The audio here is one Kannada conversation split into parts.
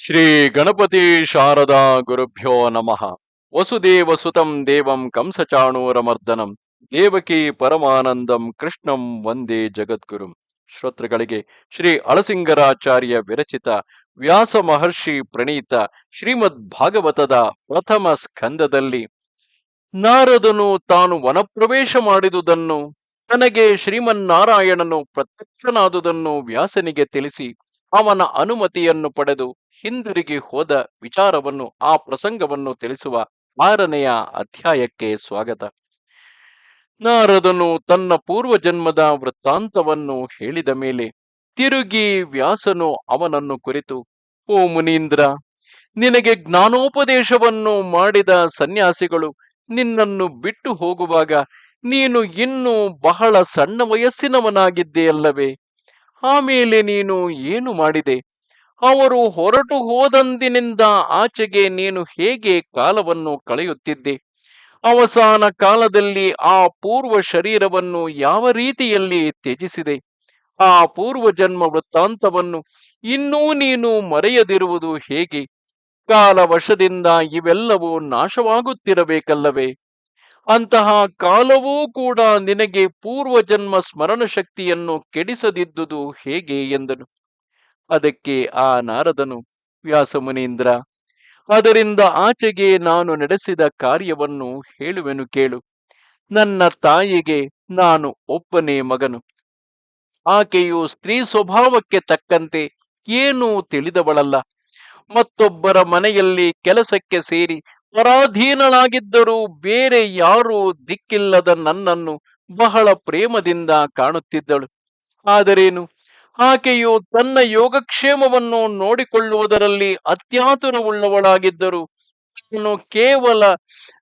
ಶ್ರೀ ಗಣಪತಿ ಶಾರದಾ ಗುರುಭ್ಯೋ ನಮಃ. ವಸುದೇವ ಸುತಂ ದೇವಂ ಕಂಸಚಾಣೂರಮರ್ದನಂ. ದೇವಕಿ ಪರಮಾನಂದಂ ಕೃಷ್ಣಂ ವಂದೇ ಜಗದ್ಗುರುಂ. ಶ್ರೋತೃಗಳಿಗೆ ಶ್ರೀ ಅಳಸಿಂಗರಾಚಾರ್ಯ ವಿರಚಿತ ವ್ಯಾಸ ಮಹರ್ಷಿ ಪ್ರಣೀತ ಶ್ರೀಮದ್ ಭಾಗವತದ ಪ್ರಥಮ ಸ್ಕಂದದಲ್ಲಿ, ನಾರದನು ತಾನು ವನಪ್ರವೇಶ ಮಾಡಿದುದನ್ನು, ತನಗೆ ಶ್ರೀಮನ್ನಾರಾಯಣನು ಪ್ರತ್ಯಕ್ಷನಾದುದನ್ನು ವ್ಯಾಸನಿಗೆ ತಿಳಿಸಿ ಅವನ ಅನುಮತಿಯನ್ನು ಪಡೆದು ಹಿಂದಿರುಗಿ ಹೋದ ವಿಚಾರವನ್ನು, ಆ ಪ್ರಸಂಗವನ್ನು ತಿಳಿಸುವ ಆರನೆಯ ಅಧ್ಯಾಯಕ್ಕೆ ಸ್ವಾಗತ. ನಾರದನು ತನ್ನ ಪೂರ್ವಜನ್ಮದ ವೃತ್ತಾಂತವನ್ನು ಹೇಳಿದ ಮೇಲೆ ತಿರುಗಿ ವ್ಯಾಸನು ಅವನನ್ನು ಕುರಿತು, ಓ ಮುನೀಂದ್ರ, ನಿನಗೆ ಜ್ಞಾನೋಪದೇಶವನ್ನು ಮಾಡಿದ ಸನ್ಯಾಸಿಗಳು ನಿನ್ನನ್ನು ಬಿಟ್ಟು ಹೋಗುವಾಗ ನೀನು ಇನ್ನೂ ಬಹಳ ಸಣ್ಣ ವಯಸ್ಸಿನವನಾಗಿದ್ದೆಯಲ್ಲವೇ? ಆಮೇಲೆ ನೀನು ಏನು ಮಾಡಿದೆ? ಅವರು ಹೊರಟು ಹೋದಂದಿನಿಂದ ಆಚೆಗೆ ನೀನು ಹೇಗೆ ಕಾಲವನ್ನು ಕಳೆಯುತ್ತಿದ್ದೆ? ಅವಸಾನ ಕಾಲದಲ್ಲಿ ಆ ಪೂರ್ವ ಶರೀರವನ್ನು ಯಾವ ರೀತಿಯಲ್ಲಿ ತ್ಯಜಿಸಿದೆ? ಆ ಪೂರ್ವ ಜನ್ಮ ವೃತ್ತಾಂತವನ್ನು ಇನ್ನೂ ನೀನು ಮರೆಯದಿರುವುದು ಹೇಗೆ? ಕಾಲವಶದಿಂದ ಇವೆಲ್ಲವೂ ನಾಶವಾಗುತ್ತಿರಬೇಕಲ್ಲವೇ? ಅಂತಹ ಕಾಲವೂ ಕೂಡ ನಿನಗೆ ಪೂರ್ವಜನ್ಮ ಸ್ಮರಣ ಶಕ್ತಿಯನ್ನು ಕೆಡಿಸದಿದ್ದುದು ಹೇಗೆ ಎಂದನು. ಅದಕ್ಕೆ ಆ ನಾರದನು ವ್ಯಾಸಮುನೀಂದ್ರ ಅದರಿಂದ ಆಚೆಗೆ ನಾನು ನಡೆಸಿದ ಕಾರ್ಯವನ್ನು ಹೇಳುವೆನು ಕೇಳು. ನನ್ನ ತಾಯಿಗೆ ನಾನು ಒಬ್ಬನೇ ಮಗನು. ಆಕೆಯು ಸ್ತ್ರೀ ಸ್ವಭಾವಕ್ಕೆ ತಕ್ಕಂತೆ ಏನೂ ತಿಳಿದವಳಲ್ಲ. ಮತ್ತೊಬ್ಬರ ಮನೆಯಲ್ಲಿ ಕೆಲಸಕ್ಕೆ ಸೇರಿ ಪರಾಧೀನಳಾಗಿದ್ದರೂ ಬೇರೆ ಯಾರೂ ದಿಕ್ಕಿಲ್ಲದ ನನ್ನನ್ನು ಬಹಳ ಪ್ರೇಮದಿಂದ ಕಾಣುತ್ತಿದ್ದಳು. ಆದರೇನು? ಆಕೆಯು ತನ್ನ ಯೋಗಕ್ಷೇಮವನ್ನು ನೋಡಿಕೊಳ್ಳುವುದರಲ್ಲಿ ಅತ್ಯಾತುರವುಳ್ಳವಳಾಗಿದ್ದರು ನಾನು ಕೇವಲ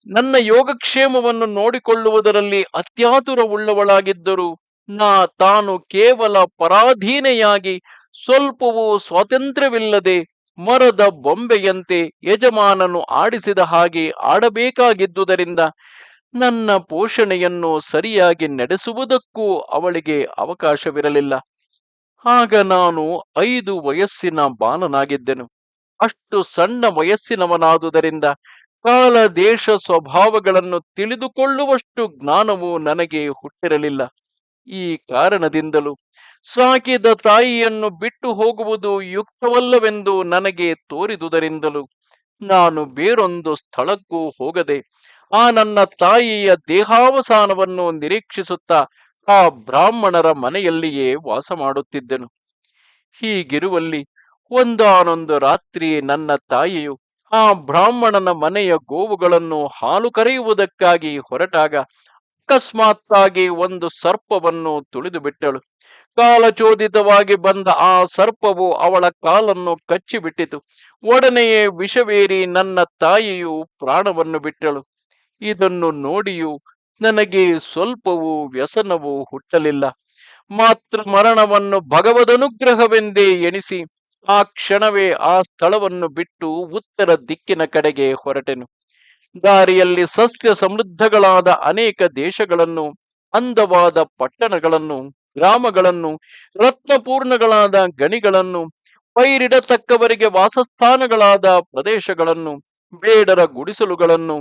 ನನ್ನ ಯೋಗಕ್ಷೇಮವನ್ನು ನೋಡಿಕೊಳ್ಳುವುದರಲ್ಲಿ ಅತ್ಯಾತುರವುಳ್ಳವಳಾಗಿದ್ದರು, ನಾ ತಾನು ಕೇವಲ ಪರಾಧೀನೆಯಾಗಿ ಸ್ವಲ್ಪವೂ ಸ್ವಾತಂತ್ರ್ಯವಿಲ್ಲದೆ ಮರದ ಬೊಂಬೆಯಂತೆ ಯಜಮಾನನು ಆಡಿಸಿದ ಹಾಗೆ ಆಡಬೇಕಾಗಿದ್ದುದರಿಂದ ನನ್ನ ಪೋಷಣೆಯನ್ನು ಸರಿಯಾಗಿ ನಡೆಸುವುದಕ್ಕೂ ಅವಳಿಗೆ ಅವಕಾಶವಿರಲಿಲ್ಲ. ಆಗ ನಾನು ಐದು ವಯಸ್ಸಿನ ಬಾಲನಾಗಿದ್ದೆನು. ಅಷ್ಟು ಸಣ್ಣ ವಯಸ್ಸಿನವನಾದುದರಿಂದ ಕಾಲ ದೇಶ ಸ್ವಭಾವಗಳನ್ನು ತಿಳಿದುಕೊಳ್ಳುವಷ್ಟು ಜ್ಞಾನವು ನನಗೆ ಹುಟ್ಟಿರಲಿಲ್ಲ. ಈ ಕಾರಣದಿಂದಲೂ ಸಾಕಿದ ತಾಯಿಯನ್ನು ಬಿಟ್ಟು ಹೋಗುವುದು ಯುಕ್ತವಲ್ಲವೆಂದು ನನಗೆ ತೋರಿದುದರಿಂದಲೂ ನಾನು ಬೇರೊಂದು ಸ್ಥಳಕ್ಕೂ ಹೋಗದೆ ಆ ನನ್ನ ತಾಯಿಯ ದೇಹಾವಸಾನವನ್ನು ನಿರೀಕ್ಷಿಸುತ್ತಾ ಆ ಬ್ರಾಹ್ಮಣರ ಮನೆಯಲ್ಲಿಯೇ ವಾಸ ಮಾಡುತ್ತಿದ್ದೆನು. ಹೀಗಿರುವಲ್ಲಿ ಒಂದಾನೊಂದು ರಾತ್ರಿ ನನ್ನ ತಾಯಿಯು ಆ ಬ್ರಾಹ್ಮಣನ ಮನೆಯ ಗೋವುಗಳನ್ನು ಹಾಲು ಕರೆಯುವುದಕ್ಕಾಗಿ ಹೊರಟಾಗ ಅಕಸ್ಮಾತ್ತಾಗಿ ಒಂದು ಸರ್ಪವನ್ನು ತುಳಿದು ಬಿಟ್ಟಳು. ಕಾಲಚೋದಿತವಾಗಿ ಬಂದ ಆ ಸರ್ಪವು ಅವಳ ಕಾಲನ್ನು ಕಚ್ಚಿಬಿಟ್ಟಿತು. ಒಡನೆಯೇ ವಿಷವೇರಿ ನನ್ನ ತಾಯಿಯು ಪ್ರಾಣವನ್ನು ಬಿಟ್ಟಳು. ಇದನ್ನು ನೋಡಿಯೂ ನನಗೆ ಸ್ವಲ್ಪವೂ ವ್ಯಸನವೂ ಹುಟ್ಟಲಿಲ್ಲ. ಮಾತೃ ಮರಣವನ್ನು ಭಗವದನುಗ್ರಹವೆಂದೇ ಎಣಿಸಿ ಆ ಕ್ಷಣವೇ ಆ ಸ್ಥಳವನ್ನು ಬಿಟ್ಟು ಉತ್ತರ ದಿಕ್ಕಿನ ಕಡೆಗೆ ಹೊರಟೆನು. ದಾರಿಯಲ್ಲಿ ಸಸ್ಯ ಸಮೃದ್ಧಗಳಾದ ಅನೇಕ ದೇಶಗಳನ್ನು, ಅಂದವಾದ ಪಟ್ಟಣಗಳನ್ನು, ಗ್ರಾಮಗಳನ್ನು, ರತ್ನಪೂರ್ಣಗಳಾದ ಗಣಿಗಳನ್ನು, ಪೈರಿಡತಕ್ಕವರಿಗೆ ವಾಸಸ್ಥಾನಗಳಾದ ಪ್ರದೇಶಗಳನ್ನು, ಬೇಡರ ಗುಡಿಸಲುಗಳನ್ನು,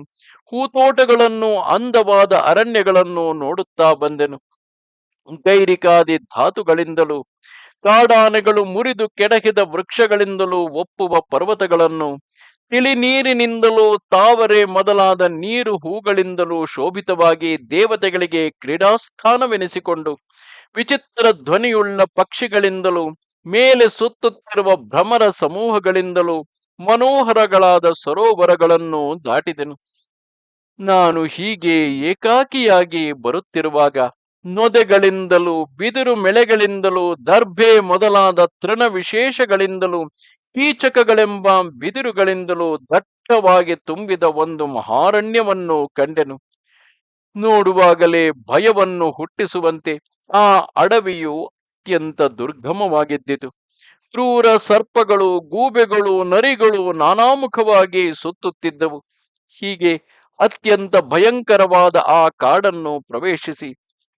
ಹೂತೋಟಗಳನ್ನು, ಅಂದವಾದ ಅರಣ್ಯಗಳನ್ನು ನೋಡುತ್ತಾ ಬಂದೆನು. ಗೈರಿಕಾದಿ ಧಾತುಗಳಿಂದಲೂ, ಕಾಡಾನೆಗಳು ಮುರಿದು ಕೆಡಹಿದ ವೃಕ್ಷಗಳಿಂದಲೂ ಒಪ್ಪುವ ಪರ್ವತಗಳನ್ನು ತಿಳಿ ನೀರಿನಿಂದಲೂ ತಾವರೆ ಮೊದಲಾದ ನೀರು ಹೂಗಳಿಂದಲೂ ಶೋಭಿತವಾಗಿ ದೇವತೆಗಳಿಗೆ ಕ್ರೀಡಾಸ್ಥಾನವೆನಿಸಿಕೊಂಡು ವಿಚಿತ್ರ ಧ್ವನಿಯುಳ್ಳ ಪಕ್ಷಿಗಳಿಂದಲೂ, ಮೇಲೆ ಸುತ್ತುತ್ತಿರುವ ಭ್ರಮರ ಸಮೂಹಗಳಿಂದಲೂ ಮನೋಹರಗಳಾದ ಸರೋವರಗಳನ್ನು ದಾಟಿದೆನು. ನಾನು ಹೀಗೆ ಏಕಾಕಿಯಾಗಿ ಬರುತ್ತಿರುವಾಗ ನೊದೆಗಳಿಂದಲೂ, ಬಿದಿರು ಮೆಳೆಗಳಿಂದಲೂ, ದರ್ಭೆ ಮೊದಲಾದ ತೃಣ ವಿಶೇಷಗಳಿಂದಲೂ ಕೀಚಕಗಳೆಂಬ ಬಿದಿರುಗಳಿಂದಲೂ ದಟ್ಟವಾಗಿ ತುಂಬಿದ ಒಂದು ಮಹಾರಣ್ಯವನ್ನು ಕಂಡೆನು. ನೋಡುವಾಗಲೇ ಭಯವನ್ನು ಹುಟ್ಟಿಸುವಂತೆ ಆ ಅಡವಿಯು ಅತ್ಯಂತ ದುರ್ಗಮವಾಗಿದ್ದಿತು. ಕ್ರೂರ ಸರ್ಪಗಳು, ಗೂಬೆಗಳು, ನರಿಗಳು ನಾನಾಮುಖವಾಗಿ ಸುತ್ತುತ್ತಿದ್ದವು. ಹೀಗೆ ಅತ್ಯಂತ ಭಯಂಕರವಾದ ಆ ಕಾಡನ್ನು ಪ್ರವೇಶಿಸಿ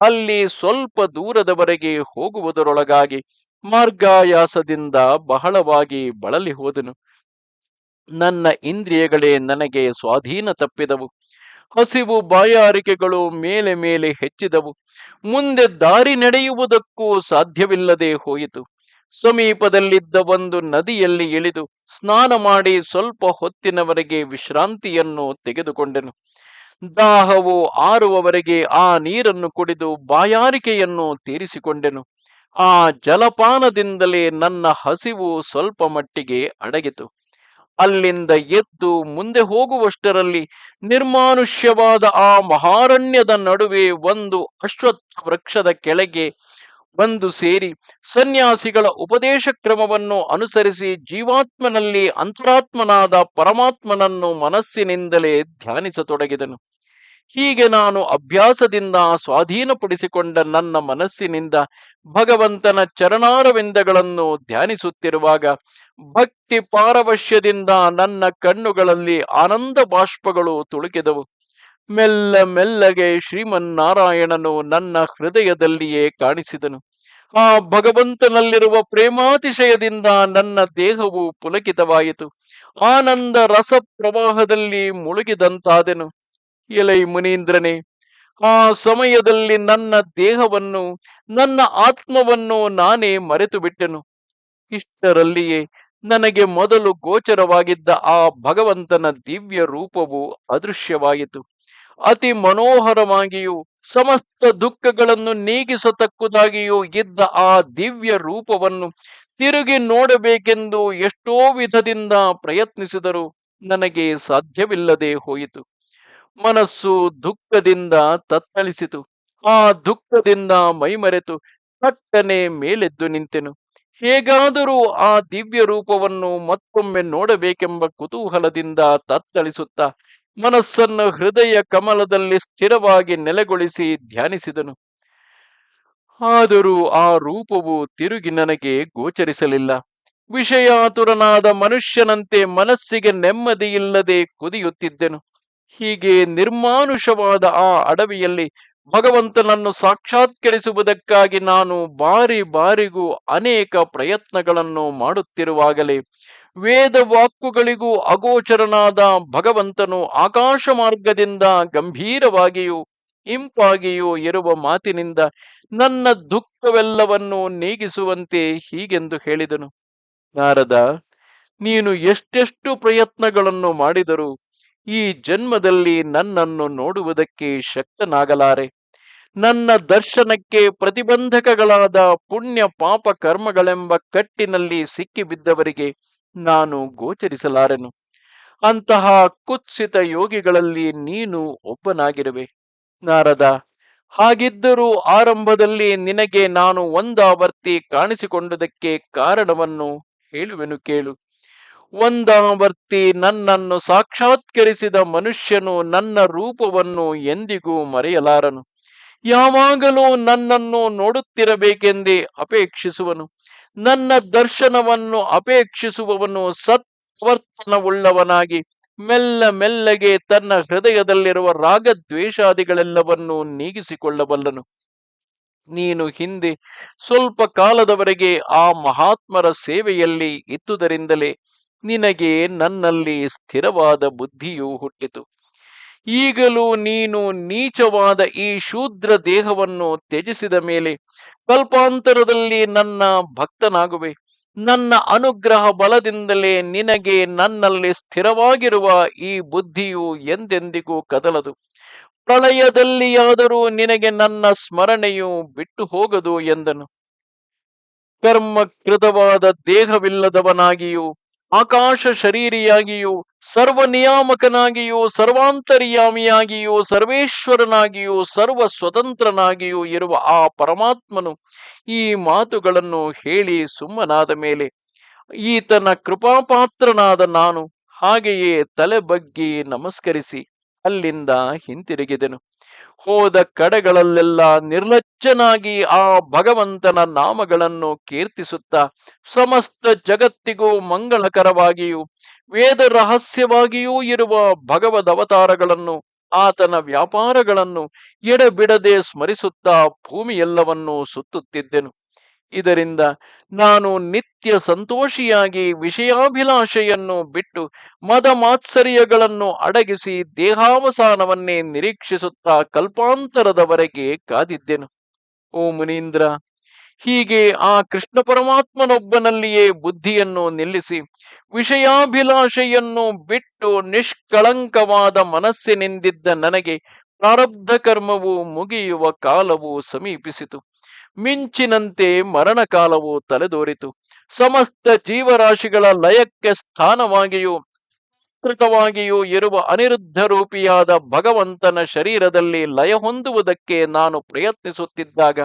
ಅಲ್ಲಿ ಸ್ವಲ್ಪ ದೂರದವರೆಗೆ ಹೋಗುವುದರೊಳಗಾಗಿ ಮಾರ್ಗಾಯಾಸದಿಂದ ಬಹಳವಾಗಿ ಬಳಲಿ ಹೋದನು. ನನ್ನ ಇಂದ್ರಿಯಗಳೇ ನನಗೆ ಸ್ವಾಧೀನ ತಪ್ಪಿದವು. ಹಸಿವು ಬಾಯಾರಿಕೆಗಳು ಮೇಲೆ ಮೇಲೆ ಹೆಚ್ಚಿದವು. ಮುಂದೆ ದಾರಿ ನಡೆಯುವುದಕ್ಕೂ ಸಾಧ್ಯವಿಲ್ಲದೆ ಹೋಯಿತು. ಸಮೀಪದಲ್ಲಿದ್ದ ಒಂದು ನದಿಯಲ್ಲಿ ಇಳಿದು ಸ್ನಾನ ಮಾಡಿ ಸ್ವಲ್ಪ ಹೊತ್ತಿನವರೆಗೆ ವಿಶ್ರಾಂತಿಯನ್ನು ತೆಗೆದುಕೊಂಡೆನು. ದಾಹವು ಆರುವವರೆಗೆ ಆ ನೀರನ್ನು ಕುಡಿದು ಬಾಯಾರಿಕೆಯನ್ನು ತೀರಿಸಿಕೊಂಡೆನು. ಆ ಜಲಪಾನದಿಂದಲೇ ನನ್ನ ಹಸಿವು ಸ್ವಲ್ಪ ಮಟ್ಟಿಗೆ ಅಡಗಿತು. ಅಲ್ಲಿಂದ ಎದ್ದು ಮುಂದೆ ಹೋಗುವಷ್ಟರಲ್ಲಿ ನಿರ್ಮಾನುಷ್ಯವಾದ ಆ ಮಹಾರಣ್ಯದ ನಡುವೆ ಒಂದು ಅಶ್ವತ್ಥ ವೃಕ್ಷದ ಕೆಳಗೆ ಬಂದು ಸೇರಿ ಸನ್ಯಾಸಿಗಳ ಉಪದೇಶ ಕ್ರಮವನ್ನು ಅನುಸರಿಸಿ ಜೀವಾತ್ಮನಲ್ಲಿ ಅಂತರಾತ್ಮನಾದ ಪರಮಾತ್ಮನನ್ನು ಮನಸ್ಸಿನಿಂದಲೇ ಧ್ಯಾನಿಸತೊಡಗಿದನು. ಹೀಗೆ ನಾನು ಅಭ್ಯಾಸದಿಂದ ಸ್ವಾಧೀನಪಡಿಸಿಕೊಂಡ ನನ್ನ ಮನಸ್ಸಿನಿಂದ ಭಗವಂತನ ಚರಣಾರವಿಂದಗಳನ್ನು ಧ್ಯಾನಿಸುತ್ತಿರುವಾಗ ಭಕ್ತಿ ಪಾರವಶ್ಯದಿಂದ ನನ್ನ ಕಣ್ಣುಗಳಲ್ಲಿ ಆನಂದ ಬಾಷ್ಪಗಳು ತುಳುಕಿದವು. ಮೆಲ್ಲ ಮೆಲ್ಲಗೆ ಶ್ರೀಮನ್ನಾರಾಯಣನು ನನ್ನ ಹೃದಯದಲ್ಲಿಯೇ ಕಾಣಿಸಿದನು. ಆ ಭಗವಂತನಲ್ಲಿರುವ ಪ್ರೇಮಾತಿಶಯದಿಂದ ನನ್ನ ದೇಹವು ಪುಲಕಿತವಾಯಿತು. ಆನಂದ ರಸ ಪ್ರವಾಹದಲ್ಲಿ ಮುಳುಗಿದಂತಾದೆನು. ಎಲೈ ಮುನೀಂದ್ರನೇ, ಆ ಸಮಯದಲ್ಲಿ ನನ್ನ ದೇಹವನ್ನು, ನನ್ನ ಆತ್ಮವನ್ನು ನಾನೇ ಮರೆತು ಬಿಟ್ಟೆನು ಇಷ್ಟರಲ್ಲಿಯೇ ನನಗೆ ಮೊದಲು ಗೋಚರವಾಗಿದ್ದ ಆ ಭಗವಂತನ ದಿವ್ಯ ರೂಪವು ಅದೃಶ್ಯವಾಯಿತು. ಅತಿ ಮನೋಹರವಾಗಿಯೂ, ಸಮಸ್ತ ದುಃಖಗಳನ್ನು ನೀಗಿಸತಕ್ಕುದಾಗಿಯೂ ಇದ್ದ ಆ ದಿವ್ಯ ರೂಪವನ್ನು ತಿರುಗಿ ನೋಡಬೇಕೆಂದು ಎಷ್ಟೋ ವಿಧದಿಂದ ಪ್ರಯತ್ನಿಸಿದರೂ ನನಗೆ ಸಾಧ್ಯವಿಲ್ಲದೆ ಹೋಯಿತು. ಮನಸ್ಸು ದುಃಖದಿಂದ ತತ್ತಳಿಸಿತು. ಆ ದುಃಖದಿಂದ ಮೈಮರೆತು ಕಟ್ಟನೆ ಮೇಲೆದ್ದು ನಿಂತೆನು. ಹೇಗಾದರೂ ಆ ದಿವ್ಯ ರೂಪವನ್ನು ಮತ್ತೊಮ್ಮೆ ನೋಡಬೇಕೆಂಬ ಕುತೂಹಲದಿಂದ ತತ್ತಳಿಸುತ್ತ, ಮನಸ್ಸನ್ನು ಹೃದಯ ಕಮಲದಲ್ಲಿ ಸ್ಥಿರವಾಗಿ ನೆಲೆಗೊಳಿಸಿ ಧ್ಯಾನಿಸಿದನು. ಆದರೂ ಆ ರೂಪವು ತಿರುಗಿ ನನಗೆ ಗೋಚರಿಸಲಿಲ್ಲ. ವಿಷಯಾತುರನಾದ ಮನುಷ್ಯನಂತೆ ಮನಸ್ಸಿಗೆ ನೆಮ್ಮದಿಯಿಲ್ಲದೆ ಕುದಿಯುತ್ತಿದ್ದೆನು. ಹೀಗೆ ನಿರ್ಮಾನುಷವಾದ ಆ ಅಡವಿಯಲ್ಲಿ ಭಗವಂತನನ್ನು ಸಾಕ್ಷಾತ್ಕರಿಸುವುದಕ್ಕಾಗಿ ನಾನು ಬಾರಿ ಬಾರಿಗೂ ಅನೇಕ ಪ್ರಯತ್ನಗಳನ್ನು ಮಾಡುತ್ತಿರುವಾಗಲೇ ವೇದ ವಾಕ್ಕುಗಳಿಗೂ ಅಗೋಚರನಾದ ಭಗವಂತನು ಆಕಾಶ ಮಾರ್ಗದಿಂದ ಗಂಭೀರವಾಗಿಯೂ ಇಂಪಾಗಿಯೂ ಇರುವ ಮಾತಿನಿಂದ ನನ್ನ ದುಃಖವೆಲ್ಲವನ್ನು ನೀಗಿಸುವಂತೆ ಹೀಗೆಂದು ಹೇಳಿದನು. ನಾರದ, ನೀನು ಎಷ್ಟೆಷ್ಟು ಪ್ರಯತ್ನಗಳನ್ನು ಮಾಡಿದರೂ ಈ ಜನ್ಮದಲ್ಲಿ ನನ್ನನ್ನು ನೋಡುವುದಕ್ಕೆ ಶಕ್ತನಾಗಲಾರೆ. ನನ್ನ ದರ್ಶನಕ್ಕೆ ಪ್ರತಿಬಂಧಕಗಳಾದ ಪುಣ್ಯ ಪಾಪ ಕರ್ಮಗಳೆಂಬ ಕಟ್ಟಿನಲ್ಲಿ ಸಿಕ್ಕಿಬಿದ್ದವರಿಗೆ ನಾನು ಗೋಚರಿಸಲಾರೆನು. ಅಂತಹ ಕುತ್ಸಿತ ಯೋಗಿಗಳಲ್ಲಿ ನೀನು ಒಬ್ಬನಾಗಿರುವೆ. ನಾರದ, ಹಾಗಿದ್ದರೂ ಆರಂಭದಲ್ಲಿ ನಿನಗೆ ನಾನು ಒಂದಾವರ್ತಿ ಕಾಣಿಸಿಕೊಂಡುದಕ್ಕೆ ಕಾರಣವನ್ನು ಹೇಳುವೆನು ಕೇಳು. ಒಂದಾವರ್ತಿ ನನ್ನನ್ನು ಸಾಕ್ಷಾತ್ಕರಿಸಿದ ಮನುಷ್ಯನು ನನ್ನ ರೂಪವನ್ನು ಎಂದಿಗೂ ಮರೆಯಲಾರನು. ಯಾವಾಗಲೂ ನನ್ನನ್ನು ನೋಡುತ್ತಿರಬೇಕೆಂದೇ ಅಪೇಕ್ಷಿಸುವನು. ನನ್ನ ದರ್ಶನವನ್ನು ಅಪೇಕ್ಷಿಸುವವನು ಸತ್ವರ್ತನವುಳ್ಳವನಾಗಿ ಮೆಲ್ಲ ಮೆಲ್ಲಗೆ ತನ್ನ ಹೃದಯದಲ್ಲಿರುವ ರಾಗದ್ವೇಷಾದಿಗಳೆಲ್ಲವನ್ನೂ ನೀಗಿಸಿಕೊಳ್ಳಬಲ್ಲನು. ನೀನು ಹಿಂದೆ ಸ್ವಲ್ಪ ಕಾಲದವರೆಗೆ ಆ ಮಹಾತ್ಮರ ಸೇವೆಯಲ್ಲಿ ಇದ್ದುದರಿಂದಲೇ ನಿನಗೆ ನನ್ನಲ್ಲಿ ಸ್ಥಿರವಾದ ಬುದ್ಧಿಯು ಹುಟ್ಟಿತು. ಈಗಲೂ ನೀನು ನೀಚವಾದ ಈ ಶೂದ್ರ ದೇಹವನ್ನು ತ್ಯಜಿಸಿದ ಮೇಲೆ ಕಲ್ಪಾಂತರದಲ್ಲಿ ನನ್ನ ಭಕ್ತನಾಗುವೆ. ನನ್ನ ಅನುಗ್ರಹ ಬಲದಿಂದಲೇ ನಿನಗೆ ನನ್ನಲ್ಲಿ ಸ್ಥಿರವಾಗಿರುವ ಈ ಬುದ್ಧಿಯು ಎಂದೆಂದಿಗೂ ಕದಲದು. ಪ್ರಳಯದಲ್ಲಿಯಾದರೂ ನಿನಗೆ ನನ್ನ ಸ್ಮರಣೆಯು ಬಿಟ್ಟು ಹೋಗದು ಎಂದನು. ಕರ್ಮಕೃತವಾದ ದೇಹವಿಲ್ಲದವನಾಗಿಯೂ ಆಕಾಶ ಶರೀರಿಯಾಗಿಯೂ ಸರ್ವ ನಿಯಾಮಕನಾಗಿಯೂ ಸರ್ವಾಂತರ್ಯಾಮಿಯಾಗಿಯೂ, ಸರ್ವೇಶ್ವರನಾಗಿಯೂ ಸರ್ವ ಸ್ವತಂತ್ರನಾಗಿಯೂ ಇರುವ ಆ ಪರಮಾತ್ಮನು ಈ ಮಾತುಗಳನ್ನು ಹೇಳಿ ಸುಮ್ಮನಾದ ಮೇಲೆ ಈತನ ಕೃಪಾಪಾತ್ರನಾದ ನಾನು ಹಾಗೆಯೇ ತಲೆ ಬಗ್ಗಿ ನಮಸ್ಕರಿಸಿ. ಅಲ್ಲಿಂದ ಹಿಂತಿರುಗಿದೆನು. ಹೋದ ಕಡೆಗಳಲ್ಲೆಲ್ಲ ನಿರ್ಲಜ್ಜನಾಗಿ ಆ ಭಗವಂತನ ನಾಮಗಳನ್ನು ಕೀರ್ತಿಸುತ್ತಾ ಸಮಸ್ತ ಜಗತ್ತಿಗೂ ಮಂಗಳಕರವಾಗಿಯೂ ವೇದ ರಹಸ್ಯವಾಗಿಯೂ ಇರುವ ಭಗವದ್ ಅವತಾರಗಳನ್ನು, ಆತನ ವ್ಯಾಪಾರಗಳನ್ನು ಎಡಬಿಡದೆ ಸ್ಮರಿಸುತ್ತಾ ಭೂಮಿಯೆಲ್ಲವನ್ನೂ ಸುತ್ತುತ್ತಿದ್ದೆನು. ಇದರಿಂದ ನಾನು ನಿತ್ಯ ಸಂತೋಷಿಯಾಗಿ ವಿಷಯಾಭಿಲಾಷೆಯನ್ನು ಬಿಟ್ಟು ಮದ ಮಾತ್ಸರ್ಯಗಳನ್ನು ಅಡಗಿಸಿ ದೇಹಾವಸಾನವನ್ನೇ ನಿರೀಕ್ಷಿಸುತ್ತಾ ಕಲ್ಪಾಂತರದವರೆಗೆ ಕಾದಿದ್ದೆನು. ಓ ಮುನೀಂದ್ರ, ಹೀಗೆ ಆ ಕೃಷ್ಣ ಪರಮಾತ್ಮನೊಬ್ಬನಲ್ಲಿಯೇ ಬುದ್ಧಿಯನ್ನು ನಿಲ್ಲಿಸಿ ವಿಷಯಾಭಿಲಾಷೆಯನ್ನು ಬಿಟ್ಟು ನಿಷ್ಕಳಂಕವಾದ ಮನಸ್ಸಿನಿಂದಿದ್ದ ನನಗೆ ಪ್ರಾರಬ್ಧ ಕರ್ಮವು ಮುಗಿಯುವ ಕಾಲವು ಸಮೀಪಿಸಿತು. ಮಿಂಚಿನಂತೆ ಮರಣ ಕಾಲವು ತಲೆದೋರಿತು. ಸಮಸ್ತ ಜೀವರಾಶಿಗಳ ಲಯಕ್ಕೆ ಸ್ಥಾನವಾಗಿಯೂ, ಕೃತವಾಗಿಯೂ ಇರುವ ಅನಿರುದ್ಧ ರೂಪಿಯಾದ ಭಗವಂತನ ಶರೀರದಲ್ಲಿ ಲಯ ಹೊಂದುವುದಕ್ಕೆ ನಾನು ಪ್ರಯತ್ನಿಸುತ್ತಿದ್ದಾಗ,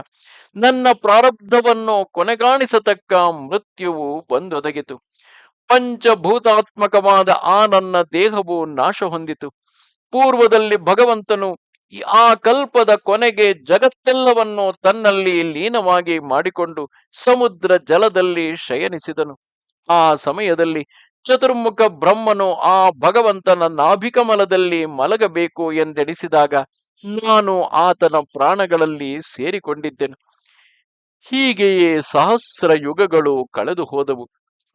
ನನ್ನ ಪ್ರಾರಬ್ಧವನ್ನು ಕೊನೆಗಾಣಿಸತಕ್ಕ ಮೃತ್ಯುವು ಬಂದೊದಗಿತು. ಪಂಚಭೂತಾತ್ಮಕವಾದ ಆ ನನ್ನ ದೇಹವು ನಾಶ ಹೊಂದಿತು ಪೂರ್ವದಲ್ಲಿ ಭಗವಂತನು ಆ ಕಲ್ಪದ ಕೊನೆಗೆ ಜಗತ್ತೆಲ್ಲವನ್ನು ತನ್ನಲ್ಲಿ ಲೀನವಾಗಿ ಮಾಡಿಕೊಂಡು ಸಮುದ್ರ ಜಲದಲ್ಲಿ ಶಯನಿಸಿದನು. ಆ ಸಮಯದಲ್ಲಿ ಚತುರ್ಮುಖ ಬ್ರಹ್ಮನು ಆ ಭಗವಂತನ ನಾಭಿಕಮಲದಲ್ಲಿ ಮಲಗಬೇಕು ಎಂದೆಣಿಸಿದಾಗ ನಾನು ಆತನ ಪ್ರಾಣಗಳಲ್ಲಿ ಸೇರಿಕೊಂಡಿದ್ದೆನು. ಹೀಗೆಯೇ ಸಹಸ್ರ ಯುಗಗಳು ಕಳೆದು ಹೋದವು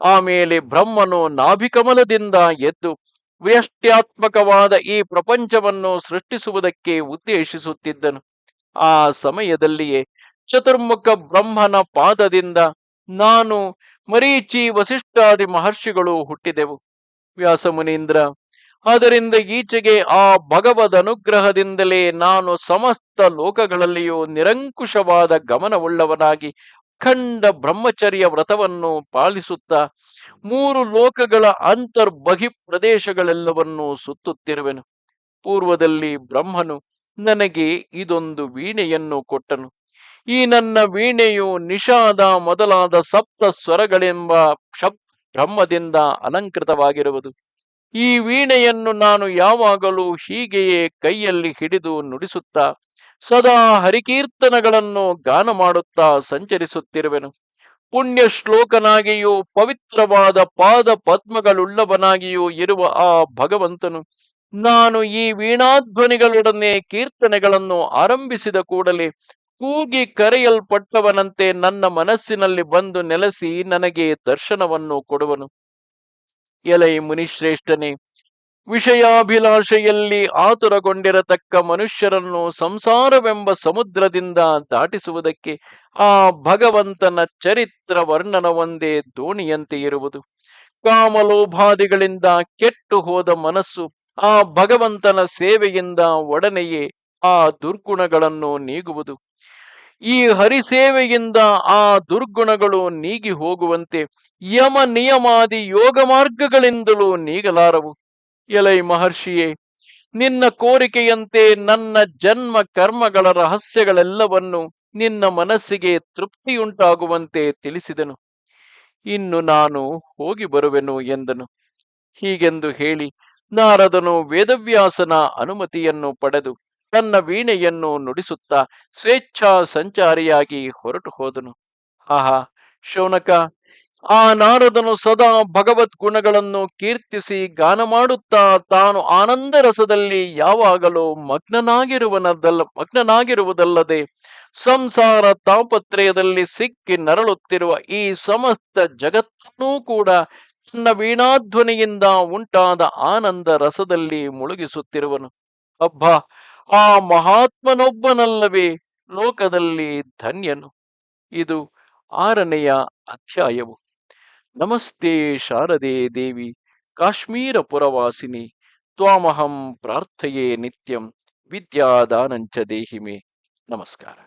ಆಮೇಲೆ ಬ್ರಹ್ಮನು ನಾಭಿಕಮಲದಿಂದ ಎದ್ದು ವ್ಯಷ್ಟ್ಯಾತ್ಮಕವಾದ ಈ ಪ್ರಪಂಚವನ್ನು ಸೃಷ್ಟಿಸುವುದಕ್ಕೆ ಉದ್ದೇಶಿಸುತ್ತಿದ್ದನು. ಆ ಸಮಯದಲ್ಲಿಯೇ ಚತುರ್ಮುಖ ಬ್ರಹ್ಮನ ಪಾದದಿಂದ ನಾನು ಮರೀಚಿ ವಸಿಷ್ಠಾದಿ ಮಹರ್ಷಿಗಳು ಹುಟ್ಟಿದೆವು. ವ್ಯಾಸಮುನೀಂದ್ರ, ಅದರಿಂದ ಈಚೆಗೆ ಆ ಭಗವದ್ ಅನುಗ್ರಹದಿಂದಲೇ ನಾನು ಸಮಸ್ತ ಲೋಕಗಳಲ್ಲಿಯೂ ನಿರಂಕುಶವಾದ ಗಮನವುಳ್ಳವನಾಗಿ ಅಖಂಡ ಬ್ರಹ್ಮಚರ್ಯ ವ್ರತವನ್ನು ಪಾಲಿಸುತ್ತಾ ಮೂರು ಲೋಕಗಳ ಅಂತರ್ಬಹಿ ಪ್ರದೇಶಗಳೆಲ್ಲವನ್ನೂ ಸುತ್ತುತ್ತಿರುವೆನು. ಪೂರ್ವದಲ್ಲಿ ಬ್ರಹ್ಮನು ನನಗೆ ಇದೊಂದು ವೀಣೆಯನ್ನು ಕೊಟ್ಟನು. ಈ ನನ್ನ ವೀಣೆಯು ನಿಷಾದ ಮೊದಲಾದ ಸಪ್ತ ಸ್ವರಗಳೆಂಬ ಶಬ್ ಬ್ರಹ್ಮದಿಂದ ಅಲಂಕೃತವಾಗಿರುವುದು. ಈ ವೀಣೆಯನ್ನು ನಾನು ಯಾವಾಗಲೂ ಹೀಗೆಯೇ ಕೈಯಲ್ಲಿ ಹಿಡಿದು ನುಡಿಸುತ್ತಾ, ಸದಾ ಹರಿಕೀರ್ತನಗಳನ್ನು ಗಾನ ಮಾಡುತ್ತಾ ಸಂಚರಿಸುತ್ತಿರುವೆನು. ಪುಣ್ಯ ಶ್ಲೋಕನಾಗಿಯೂ ಪವಿತ್ರವಾದ ಪಾದ ಪದ್ಮಗಳುಳ್ಳವನಾಗಿಯೂ ಇರುವ ಆ ಭಗವಂತನು, ನಾನು ಈ ವೀಣಾಧ್ವನಿಗಳೊಡನೆ ಕೀರ್ತನೆಗಳನ್ನು ಆರಂಭಿಸಿದ ಕೂಡಲೇ ಕೂಗಿ ಕರೆಯಲ್ಪಟ್ಟವನಂತೆ ನನ್ನ ಮನಸ್ಸಿನಲ್ಲಿ ಬಂದು ನೆಲೆಸಿ ನನಗೆ ದರ್ಶನವನ್ನು ಕೊಡುವನು. ಎಲೈ ಮುನಿಶ್ರೇಷ್ಠನೇ, ವಿಷಯಾಭಿಲಾಷೆಯಲ್ಲಿ ಆತುರಗೊಂಡಿರತಕ್ಕ ಮನುಷ್ಯರನ್ನು ಸಂಸಾರವೆಂಬ ಸಮುದ್ರದಿಂದ ದಾಟಿಸುವುದಕ್ಕೆ ಆ ಭಗವಂತನ ಚರಿತ್ರ ವರ್ಣನವೊಂದೇ ದೋಣಿಯಂತೆ ಇರುವುದು. ಕಾಮಲೋಭಾದಿಗಳಿಂದ ಕೆಟ್ಟು ಹೋದ ಮನಸ್ಸು ಆ ಭಗವಂತನ ಸೇವೆಯಿಂದ ಒಡನೆಯೇ ಆ ದುರ್ಗುಣಗಳನ್ನು ನೀಗುವುದು. ಈ ಹರಿಸೇವೆಯಿಂದ ಆ ದುರ್ಗುಣಗಳು ನೀಗಿ ಹೋಗುವಂತೆ ಯಮ ನಿಯಮಾದಿ ಯೋಗ ಮಾರ್ಗಗಳಿಂದಲೂ ನೀಗಲಾರವು. ಎಲೈ ಮಹರ್ಷಿಯೇ, ನಿನ್ನ ಕೋರಿಕೆಯಂತೆ ನನ್ನ ಜನ್ಮ ಕರ್ಮಗಳ ರಹಸ್ಯಗಳೆಲ್ಲವನ್ನು ನಿನ್ನ ಮನಸ್ಸಿಗೆ ತೃಪ್ತಿಯುಂಟಾಗುವಂತೆ ತಿಳಿಸಿದನು. ಇನ್ನು ನಾನು ಹೋಗಿ ಬರುವೆನು ಎಂದನು. ಹೀಗೆಂದು ಹೇಳಿ ನಾರದನು ವೇದವ್ಯಾಸನ ಅನುಮತಿಯನ್ನು ಪಡೆದು ತನ್ನ ವೀಣೆಯನ್ನು ನುಡಿಸುತ್ತಾ ಸ್ವೇಚ್ಛಾ ಸಂಚಾರಿಯಾಗಿ ಹೊರಟು ಹೋದನು. ಆಹಾ, ಶೌನಕ, ಆ ನಾರದನು ಸದಾ ಭಗವದ್ ಗುಣಗಳನ್ನು ಕೀರ್ತಿಸಿ ಗಾನ ಮಾಡುತ್ತಾ ತಾನು ಆನಂದ ರಸದಲ್ಲಿ ಯಾವಾಗಲೂ ಮಗ್ನನಾಗಿರುವನದಲ್ಲ ಮಗ್ನನಾಗಿರುವುದಲ್ಲದೆ ಸಂಸಾರ ತಾಪತ್ರಯದಲ್ಲಿ ಸಿಕ್ಕಿ ನರಳುತ್ತಿರುವ ಈ ಸಮಸ್ತ ಜಗತ್ತನ್ನೂ ಕೂಡ ತನ್ನ ವೀಣಾಧ್ವನಿಯಿಂದ ಉಂಟಾದ ಆನಂದ ರಸದಲ್ಲಿ ಮುಳುಗಿಸುತ್ತಿರುವನು. ಅಬ್ಬ ಆ ಮಹಾತ್ಮನೊಬ್ಬನಲ್ಲವೇ ಲೋಕದಲ್ಲಿ ಧನ್ಯನು. ಇದು ಆರನೆಯ ಅಧ್ಯಾಯವು. ನಮಸ್ತೆ ಶಾರದೆ ದೇವಿ ಕಾಶ್ಮೀರ ಪುರವಾಸಿನಿ ತ್ವಾಮಹಂ ಪ್ರಾರ್ಥೆಯೇ ನಿತ್ಯಂ ವಿದ್ಯಾದಾನಂಚ ದೇಹಿಮೆ. ನಮಸ್ಕಾರ.